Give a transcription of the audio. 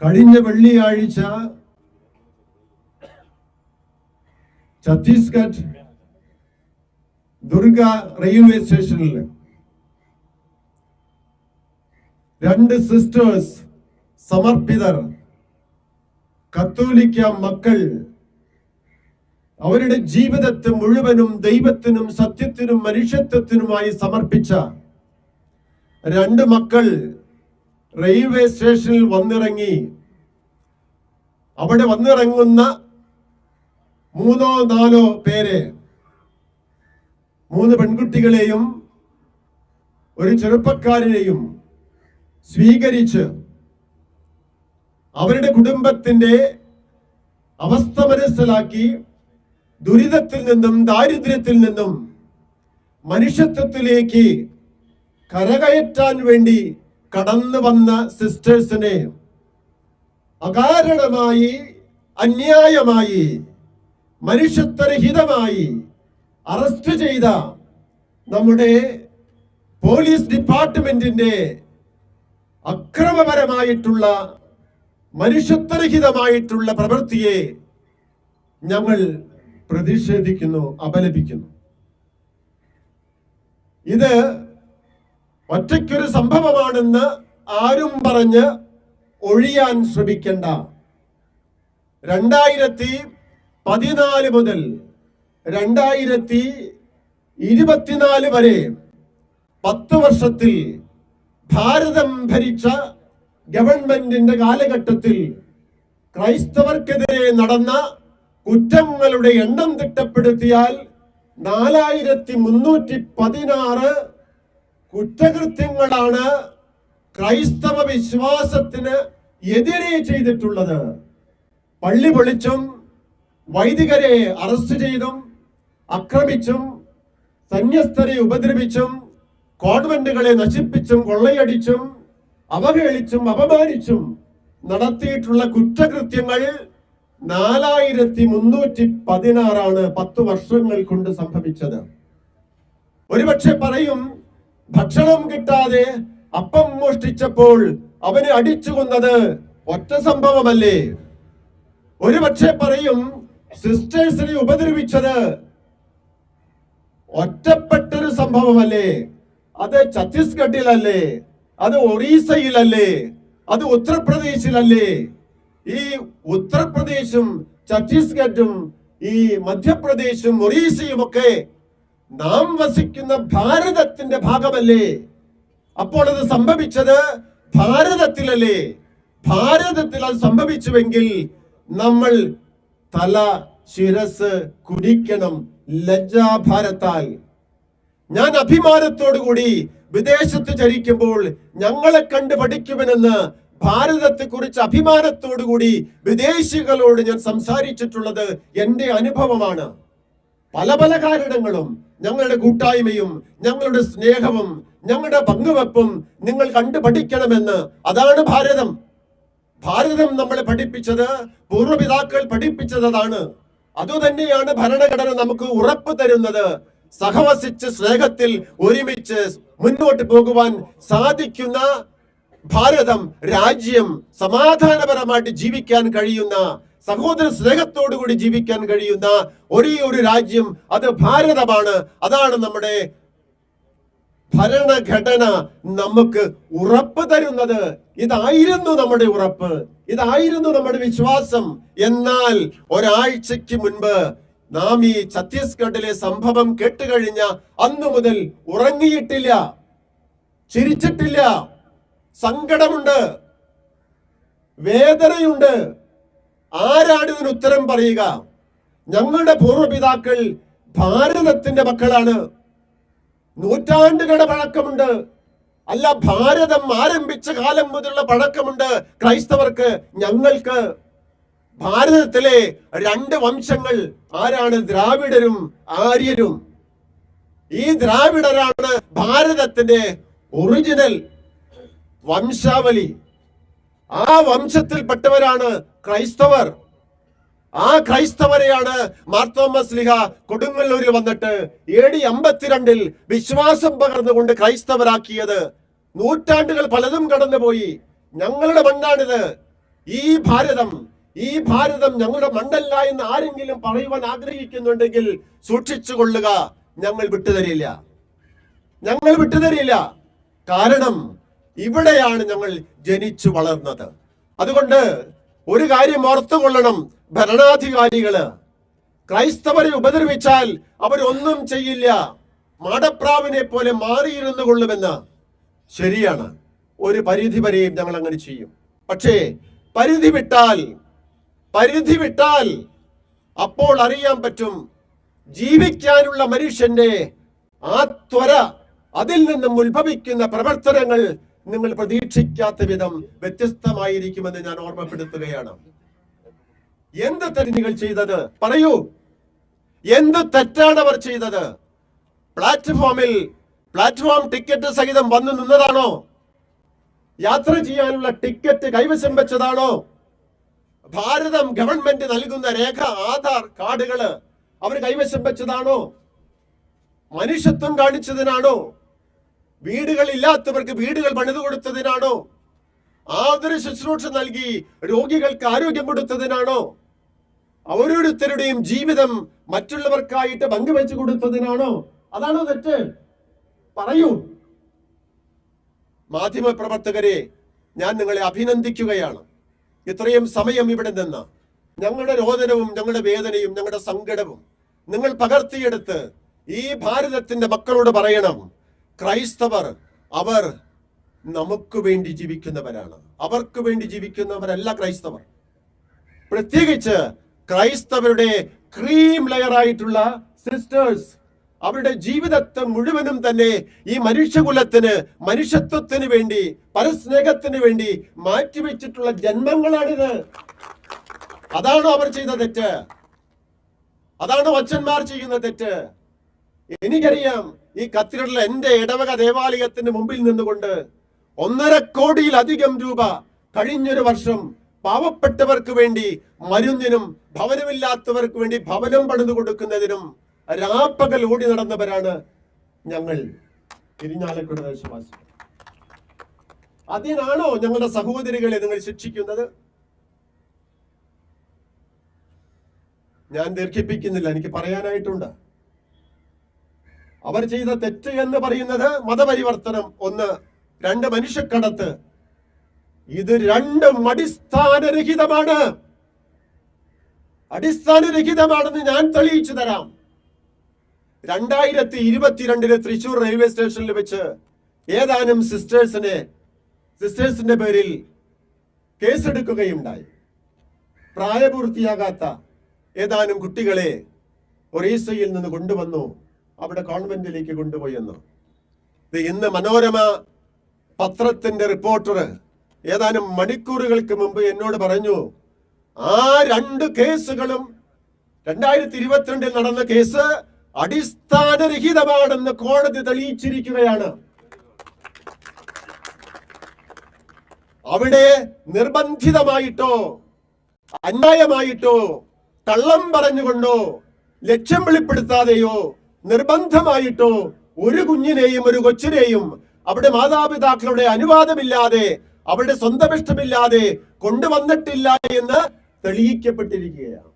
കഴിഞ്ഞ വെള്ളിയാഴ്ച ഛത്തീസ്ഗഡ് ദുർഗ റെയിൽവേ സ്റ്റേഷനിൽ രണ്ട് സിസ്റ്റേഴ്സ് സമർപ്പിതർ കത്തോലിക്ക മക്കൾ അവരുടെ ജീവിതത്തെ മുഴുവനും ദൈവത്തിനും സത്യത്തിനും മനുഷ്യത്വത്തിനുമായി സമർപ്പിച്ച രണ്ട് മക്കൾ റെയിൽവേ സ്റ്റേഷനിൽ വന്നിറങ്ങി. അവിടെ വന്നിറങ്ങുന്ന മൂന്നോ നാലോ പേരെ മൂന്ന് പെൺകുട്ടികളെയും ഒരു ചെറുപ്പക്കാരനെയും സ്വീകരിച്ച് അവരുടെ കുടുംബത്തിന്റെ അവസ്ഥ മനസ്സിലാക്കി ദുരിതത്തിൽ നിന്നും ദാരിദ്ര്യത്തിൽ നിന്നും മനുഷ്യത്വത്തിലേക്ക് കരകയറ്റാൻ വേണ്ടി കടന്നു വന്ന സിസ്റ്റേഴ്സിനെ അകാരണമായി അന്യായമായി മനുഷ്യത്വരഹിതമായി അറസ്റ്റ് ചെയ്ത നമ്മുടെ പോലീസ് ഡിപ്പാർട്ട്മെന്റിന്റെ അക്രമപരമായിട്ടുള്ള മനുഷ്യത്വരഹിതമായിട്ടുള്ള പ്രവൃത്തിയെ ഞങ്ങൾ പ്രതിഷേധിക്കുന്നു അപലപിക്കുന്നു. ഇത് ഒറ്റയ്ക്കൊരു സംഭവമാണെന്ന് ആരും പറഞ്ഞ് ഒഴിയാൻ ശ്രമിക്കണ്ട. രണ്ടായിരത്തി പതിനാല് മുതൽ രണ്ടായിരത്തി ഇരുപത്തിനാല് വരെ പത്ത് വർഷത്തിൽ ഭാരതം ഭരിച്ച ഗവൺമെന്റിന്റെ കാലഘട്ടത്തിൽ ക്രൈസ്തവർക്കെതിരെ നടന്ന കുറ്റങ്ങളുടെ എണ്ണം തിട്ടപ്പെടുത്തിയാൽ നാലായിരത്തി മുന്നൂറ്റി പതിനാറ് കുറ്റകൃത്യങ്ങളാണ് ക്രൈസ്തവ വിശ്വാസത്തിന് എതിരെ ചെയ്തിട്ടുള്ളത്. പള്ളി പൊളിച്ചും വൈദികരെ അറസ്റ്റ് ചെയ്തും ആക്രമിച്ചും സന്യസ്തരെ ഉപദ്രവിച്ചും കോൺവെന്റുകളെ നശിപ്പിച്ചും കൊള്ളയടിച്ചും അവഹേളിച്ചും അപമാനിച്ചും നടത്തിയിട്ടുള്ള കുറ്റകൃത്യങ്ങൾ നാലായിരത്തി മുന്നൂറ്റി പതിനാറാണ് പത്ത് വർഷങ്ങൾ കൊണ്ട് സംഭവിച്ചത്. ഒരുപക്ഷെ പറയും ഭക്ഷണം കിട്ടാതെ അപ്പം മോഷ്ടിച്ചപ്പോൾ അവനെ അടിച്ചു കൊന്നത് ഒറ്റ സംഭവമല്ലേ? ഒരുപക്ഷെ പറയും സിസ്റ്റേഴ്സിനെ ഉപദ്രവിച്ചത് ഒറ്റപ്പെട്ടൊരു സംഭവമല്ലേ? അത് ഛത്തീസ്ഗഡിലല്ലേ? അത് ഒറീസയിലല്ലേ? അത് ഉത്തർപ്രദേശിലല്ലേ? ഈ ഉത്തർപ്രദേശും ഛത്തീസ്ഗഡും ഈ മധ്യപ്രദേശും ഒറീസയും ഒക്കെ നാം വസിക്കുന്ന ഭാരതത്തിന്റെ ഭാഗമല്ലേ? അപ്പോൾ അത് സംഭവിച്ചത് ഭാരതത്തിലല്ലേ? ഭാരതത്തിൽ അത് സംഭവിച്ചുവെങ്കിൽ നമ്മൾ തല ശിരസ് കുടിക്കണം ലജ്ജാഭാരത്താൽ. ഞാൻ അഭിമാനത്തോടുകൂടി വിദേശത്ത് ചരിക്കുമ്പോൾ ഞങ്ങളെ കണ്ട് പഠിക്കുമെന്ന് ഭാരതത്തെ കുറിച്ച് അഭിമാനത്തോടുകൂടി വിദേശികളോട് ഞാൻ സംസാരിച്ചിട്ടുള്ളത് എന്റെ അനുഭവമാണ്. പല പല കാരണങ്ങളും ഞങ്ങളുടെ കൂട്ടായ്മയും ഞങ്ങളുടെ സ്നേഹവും ഞങ്ങളുടെ പങ്കുവെപ്പും നിങ്ങൾ കണ്ടു പഠിക്കണമെന്ന് അതാണ് ഭാരതം. ഭാരതം നമ്മളെ പഠിപ്പിച്ചത് പൂർവപിതാക്കൾ പഠിപ്പിച്ചത് അതാണ് അതുതന്നെയാണ് ഭരണഘടന നമുക്ക് ഉറപ്പ് തരുന്നത്. സഹവസിച്ച് സ്നേഹത്തിൽ ഒരുമിച്ച് മുന്നോട്ട് പോകുവാൻ സാധിക്കുന്ന ഭാരതം രാജ്യം സമാധാനപരമായിട്ട് ജീവിക്കാൻ കഴിയുന്ന സഹോദര സ്നേഹത്തോടു കൂടി ജീവിക്കാൻ കഴിയുന്ന ഒരേ ഒരു രാജ്യം അത് ഭാരതമാണ്. അതാണ് നമ്മുടെ ഭരണഘടന നമുക്ക് ഉറപ്പ് തരുന്നത്. ഇതായിരുന്നു നമ്മുടെ ഉറപ്പ്. ഇതായിരുന്നു നമ്മുടെ വിശ്വാസം. എന്നാൽ ഒരാഴ്ചക്ക് മുൻപ് നാം ഈ ഛത്തീസ്ഗഡിലെ സംഭവം കേട്ടുകഴിഞ്ഞ അന്നു മുതൽ ഉറങ്ങിയിട്ടില്ല. ചിരിച്ചിട്ടില്ല. സങ്കടമുണ്ട്. വേദനയുണ്ട്. ആരാണ് ഇതിന് ഉത്തരം പറയുക? ഞങ്ങളുടെ പൂർവപിതാക്കൾ ഭാരതത്തിന്റെ മക്കളാണ്. നൂറ്റാണ്ടുകളുടെ പഴക്കമുണ്ട്. അല്ല ഭാരതം ആരംഭിച്ച കാലം മുതലുള്ള പഴക്കമുണ്ട് ക്രൈസ്തവർക്ക് ഞങ്ങൾക്ക്. ഭാരതത്തിലെ രണ്ട് വംശങ്ങൾ ആരാണ്? ദ്രാവിഡരും ആര്യരും. ഈ ദ്രാവിഡരാണ് ഭാരതത്തിന്റെ ഒറിജിനൽ വംശാവലി. ആ വംശത്തിൽപ്പെട്ടവരാണ് ക്രൈസ്തവർ. ആ ക്രൈസ്തവരെയാണ് മാർത്തോമസ് ലിഹ കൊടുങ്ങല്ലൂരിൽ വന്നിട്ട് ഏടി അമ്പത്തിരണ്ടിൽ വിശ്വാസം പകർന്നുകൊണ്ട് ക്രൈസ്തവരാക്കിയത്. നൂറ്റാണ്ടുകൾ പലതും കടന്നുപോയി. ഞങ്ങളുടെ മണ്ണാണിത്. ഈ ഭാരതം ഈ ഭാരതം ഞങ്ങളുടെ മണ്ണല്ല എന്ന് ആരെങ്കിലും പറയുവാൻ ആഗ്രഹിക്കുന്നുണ്ടെങ്കിൽ സൂക്ഷിച്ചു കൊള്ളുക. ഞങ്ങൾ വിട്ടുതരില്ല. ഞങ്ങൾ വിട്ടുതരില്ല. കാരണം ഇവിടെയാണ് ഞങ്ങൾ ജനിച്ചു വളർന്നത്. അതുകൊണ്ട് ഒരു കാര്യം ഓർത്തുകൊള്ളണം ഭരണാധികാരികൾ. ക്രൈസ്തവരെ ഉപദ്രവിച്ചാൽ അവരൊന്നും ചെയ്യില്ല. മാടപ്രാവിനെ പോലെ മാറിയിരുന്നു കൊള്ളുമെന്ന്. ശരിയാണ്. ഒരു പരിധി വരെയും ഞങ്ങൾ അങ്ങനെ ചെയ്യും. പക്ഷേ പരിധി വിട്ടാൽ പരിധി വിട്ടാൽ അപ്പോൾ അറിയാൻ പറ്റും ജീവിക്കാനുള്ള മനുഷ്യന്റെ ആ ത്വര അതിൽ നിന്നും ഉത്ഭവിക്കുന്ന പ്രവർത്തനങ്ങൾ നിങ്ങൾ പ്രതീക്ഷിക്കാത്ത വിധം വ്യത്യസ്തമായിരിക്കുമെന്ന് ഞാൻ ഓർമ്മപ്പെടുത്തുകയാണ്. എന്ത് തെറ്റ് നിങ്ങൾ ചെയ്തത്? പറയൂ. എന്ത് തെറ്റാണ് അവർ ചെയ്തത്? പ്ലാറ്റ്ഫോമിൽ പ്ലാറ്റ്ഫോം ടിക്കറ്റ് സഹിതം വന്നു നിന്നതാണോ? യാത്ര ചെയ്യാനുള്ള ടിക്കറ്റ് കൈവശം വെച്ചതാണോ? ഭാരതം ഗവൺമെന്റ് നൽകുന്ന രേഖ ആധാർ കാർഡുകൾ അവർ കൈവശം വെച്ചതാണോ? മനുഷ്യത്വം കാണിച്ചതിനാണോ? വീടുകളില്ലാത്തവർക്ക് വീടുകൾ പണിതു കൊടുത്തതിനാണോ? ആദര ശുശ്രൂഷ നൽകി രോഗികൾക്ക് ആരോഗ്യം കൊടുത്തതിനാണോ? ഓരോരുത്തരുടെയും ജീവിതം മറ്റുള്ളവർക്കായിട്ട് പങ്കുവെച്ചു കൊടുത്തതിനാണോ? അതാണോ തെറ്റ്? പറയൂ. മാധ്യമ പ്രവർത്തകരെ ഞാൻ നിങ്ങളെ അഭിനന്ദിക്കുകയാണ്. ഇത്രയും സമയം ഇവിടെ നിന്ന് ഞങ്ങളുടെ രോദനവും ഞങ്ങളുടെ വേദനയും ഞങ്ങളുടെ സങ്കടവും നിങ്ങൾ പകർത്തിയെടുത്ത് ഈ ഭാരതത്തിന്റെ മക്കളോട് പറയണം. ക്രൈസ്തവർ അവർ നമുക്ക് വേണ്ടി ജീവിക്കുന്നവരാണ്. അവർക്ക് വേണ്ടി ജീവിക്കുന്നവരല്ല ക്രൈസ്തവർ. പ്രത്യേകിച്ച് ക്രൈസ്തവരുടെ ക്രീം ലെയർ ആയിട്ടുള്ള സിസ്റ്റേഴ്സ് അവരുടെ ജീവിതത്തെ മുഴുവനും തന്നെ ഈ മനുഷ്യകുലത്തിന് മനുഷ്യത്വത്തിന് വേണ്ടി പരസ്നേഹത്തിന് വേണ്ടി മാറ്റിവെച്ചിട്ടുള്ള ജന്മങ്ങളാണിത്. അതാണോ അവർ ചെയ്ത തെറ്റ്? അതാണോ അച്ഛന്മാർ ചെയ്യുന്ന തെറ്റ്? എനിക്കറിയാം ഈ കത്തീഡ്രൽ എന്റെ ഇടവക ദേവാലയത്തിന് മുമ്പിൽ നിന്നുകൊണ്ട് ഒന്നര കോടിയിലധികം രൂപ കഴിഞ്ഞൊരു വർഷം പാവപ്പെട്ടവർക്ക് വേണ്ടി മരുന്നിനും ഭവനമില്ലാത്തവർക്ക് വേണ്ടി ഭവനം പണിതു കൊടുക്കുന്നതിനും രാപ്പകൽ ഓടി നടന്നവരാണ് ഞങ്ങൾ. തിരിഞ്ഞാലക്കുട ദേശവാസികൾ അതിനാണോ ഞങ്ങളുടെ സഹോദരികളെ നിങ്ങൾ ശിക്ഷിക്കുന്നത്? ഞാൻ ദീർഘിപ്പിക്കുന്നില്ല. എനിക്ക് പറയാനായിട്ടുണ്ട്. അവർ ചെയ്ത തെറ്റ് എന്ന് പറയുന്നത് മതപരിവർത്തനം ഒന്ന്. രണ്ട് മനുഷ്യക്കടത്ത്. ഇത് രണ്ടും അടിസ്ഥാനരഹിതമാണ്. അടിസ്ഥാനരഹിതമാണെന്ന് ഞാൻ തെളിയിച്ചു തരാം. രണ്ടായിരത്തി ഇരുപത്തിരണ്ടിലെ തൃശൂർ റെയിൽവേ സ്റ്റേഷനിൽ വെച്ച് ഏതാനും സിസ്റ്റേഴ്സിനെ സിസ്റ്റേഴ്സിന്റെ പേരിൽ കേസെടുക്കുകയുണ്ടായി. പ്രായപൂർത്തിയാകാത്ത ഏതാനും കുട്ടികളെ ഒറീസയിൽ നിന്ന് കൊണ്ടുവന്നു. അവിടെ ഗവൺമെന്റിലേക്ക് കൊണ്ടുപോയി എന്ന്. ഇത് ഇന്ന് മനോരമ പത്രത്തിന്റെ റിപ്പോർട്ടർ ഏതാനും മണിക്കൂറുകൾക്ക് മുമ്പ് എന്നോട് പറഞ്ഞു ആ രണ്ട് കേസുകളും രണ്ടായിരത്തി ഇരുപത്തിരണ്ടിൽ നടന്ന കേസ് അടിസ്ഥാനരഹിതമാണെന്ന് കോടതി തെളിയിച്ചിരിക്കുകയാണ്. അവിടെ നിർബന്ധിതമായിട്ടോ അന്യായമായിട്ടോ കള്ളം പറഞ്ഞുകൊണ്ടോ ലക്ഷ്യം വെളിപ്പെടുത്താതെയോ നിർബന്ധമായിട്ടോ ഒരു കുഞ്ഞിനെയും ഒരു കൊച്ചിനെയും അവിടെ മാതാപിതാക്കളുടെ അനുവാദമില്ലാതെ അവരുടെ സ്വന്തം ഇഷ്ടമില്ലാതെ കൊണ്ടുവന്നിട്ടില്ല എന്ന് തെളിയിക്കപ്പെട്ടിരിക്കുകയാണ്.